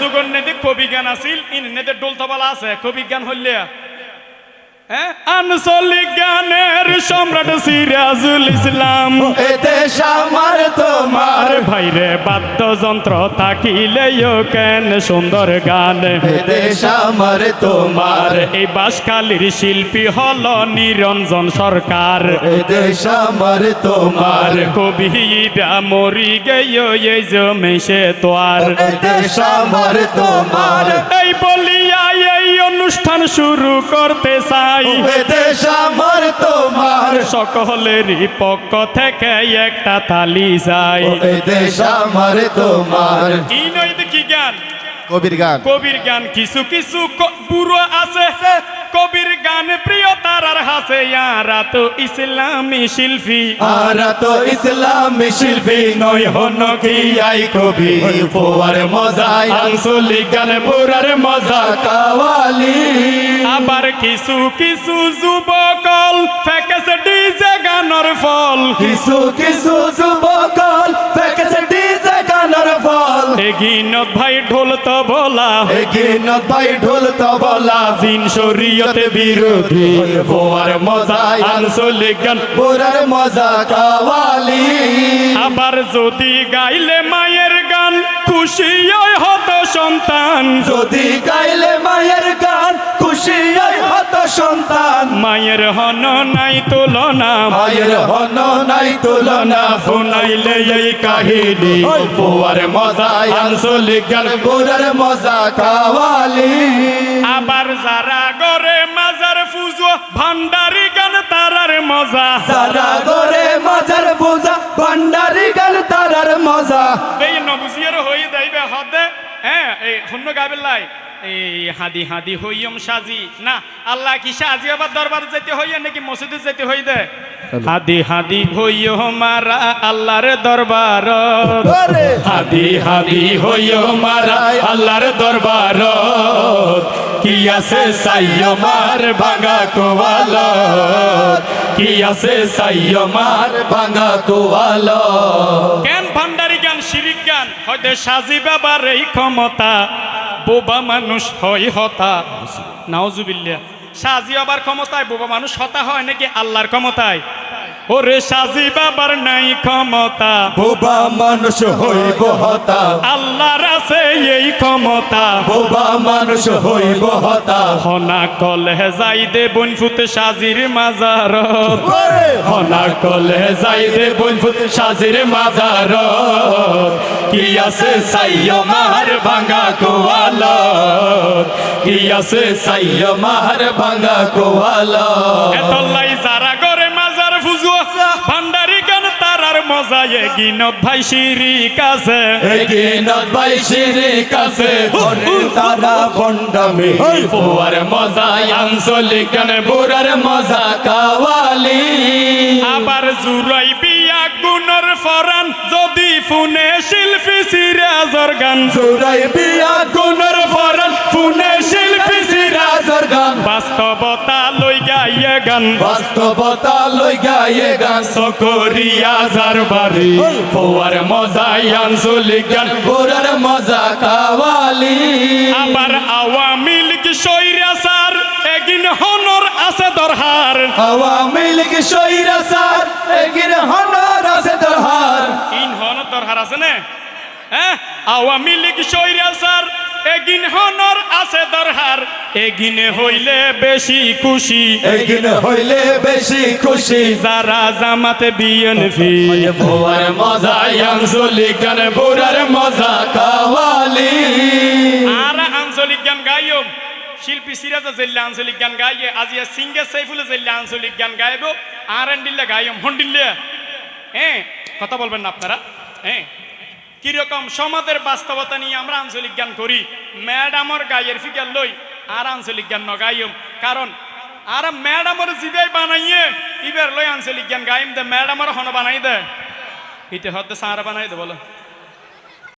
যুগর নেতে কবি জ্ঞান আছিল ইন নেতে ডোল তবলা আছে কবি জ্ঞান হইলে হ্যাঁ? আনসলিক গানের সম্রাট সিরাজুল ইসলাম। দেশ আমার তোমার। ভাইরে বাদ্যযন্ত্র থাকিলেও কেন সুন্দর গান? দেশ আমার তোমার। এই বাসকালীর শিল্পী হল নিরঞ্জন সরকার। দেশ আমার তোমার। কবিরা মরি গেয় এই জমেছে তো আর এ দেশ আমার তোমার। এই বলিয়া অনুষ্ঠান শুরু করতে চাই। দেশ আমার তোমার। সকলেরই পক্ষ থেকে একটা তালি চাই। দেশ আমার তোমার। কি নয় কি জ্ঞান? কবির গান। কবির গান কিছু কিছু বুড়ো আছে। কবির গান প্রিয় তারার হাসে। ইয়ারা তো ইসলামী শিল্পী। আর তো ইসলামী শিল্পী নয় হন কি আই কবি। ফোয়ার মজাই আঞ্চলিক গান বুড়ার মজা কাওয়ালি। আবার কিছু কিছু যুবকল ফেকেছে ডিজে গানের ফল। কিছু কিছু গানের ফল এগিনত ভাই ঢোল তবলা। গিনত ভাই ঢোল তবলা। জিন শরীয়তে বিরোধী। বোয়ার মজা আঞ্চলিক গান বোরার মজা কাওয়ালি। আবার যদি গাইলে মায়ের গান খুশি হত সন্তান। যদি গাইলে সন্তান। মায়ের হন নাই তুলনা। মায়ের হন নাই তুলনা শুনাইলে এই কাহিনী। ফোয়ার মজা আঞ্চলিক গান মজা কাওয়ালি আবার যারা গরে মাজার পুজো ভান্ডারি গান তারার মজা। সারা গরে মাজার পূজা ভান্ডারি গান তারার মজা এই নবুজিয়ার হয়ে যাইবে হদে এই হন্য গাবিল্লাই এই হাদি হাদি হইয়ম সাজি। না আল্লাহ কি সাজি আবার দরবার যেতে হইয়া নাকি মসজিদে যেতে হই দে? হাদি হাদি হইয় মারা আল্লাহর দরবার। হাদি হাদি হইয় মারা আল্লাহর দরবার। কি আছে সাইয় মার ভাঙা কোয়াল কি আছে সাইয় মার ভাঙা কোয়ালো কেন জ্ঞান শিরিক জ্ঞান হয়তো সাজি বাবার এই ক্ষমতা বোবা মানুষ হয় হতা। নাওজুবিল্লা সাজি আবার ক্ষমতায় বোবা মানুষ হতা হয় নাকি আল্লাহর ক্ষমতায়? ওরে সাজি বাবার নাই ক্ষমতা। বোবা মানুষ হইব হতা। আল্লাহর আছে এই ক্ষমতা। বোবা মানুষ হইব হতা। হনা কলে যাই দে বনফুতে সাজির মাজার! হনা কলে যাই দে বনফুত সাজির মাজার কি আছে সাইয় মাহার ভাঙা কোয়াল কি আছে সাইয় মাহার ভাঙা কোয়াল এতলাই যারা করে মাজার ফুজুয়া, ভান্ডারি মজা এগিনত ভাই শিরিক আছে এগিনত ভাই শিরিক আছে তারা বন্ডামি ফুয়ার মজা আঞ্চলিক গানে বুড়ার মজা কাওয়ালি আবার জুরাই বিয়া গুণর ফরান যদি ফুনে শিল্পী সিরাজর গান জোরাই বিয়া গুণর ফরন ফুনে শিল্পী গাইয়ে গান। বাস্তবতা লই গায়ে গান। সকরিয়া যার বাড়ি। ফুয়ার মজা আঞ্চলিক গান। বুড়ার মজা কাওয়ালি। আবার আওয়ামী লীগ সৈরাচার এগিন হনর আছে দরহার। আওয়ামী লীগ সৈরা সার এগির হনর আছে দরহার। ইন হনর দরহার আছে না? হ্যাঁ? আওয়ামী লীগ সৈরাচার এগিন হনর আছে দরহার। এগিনে হইলে বেশি খুশি। এগিন হইলে বেশি খুশি। যারা জামাতে বিএনপি বুয়ার মজা আঞ্চলিক গান বুড়ার মজা কাওয়ালি। আর আঞ্চলিক গান গাইও। শিল্পী সিরাজা জেল্লে আঞ্চলিক গান গাইয়ে আজিয়া সিঙ্গে সাইফুলে জেল্লে আঞ্চলিক গান গাইব। আর এন দিল্লে গাইম হন্ডিল্লে। হ্যাঁ কথা বলবেন না আপনারা। হ্যাঁ কীরকম সমাজের বাস্তবতা নিয়ে আমরা আঞ্চলিক জ্ঞান করি? ম্যাডামর গায়ের ফিগার লই আর আঞ্চলিক জ্ঞান নগাইম। গাইম কারণ, আর ম্যাডামর জিবাই বানাইয়ে, ইবার লই আঞ্চলিক জ্ঞান গাইম দে, ম্যাডামর হন বানাই দে। ইতে হতে সারা বানাই দে, বলো।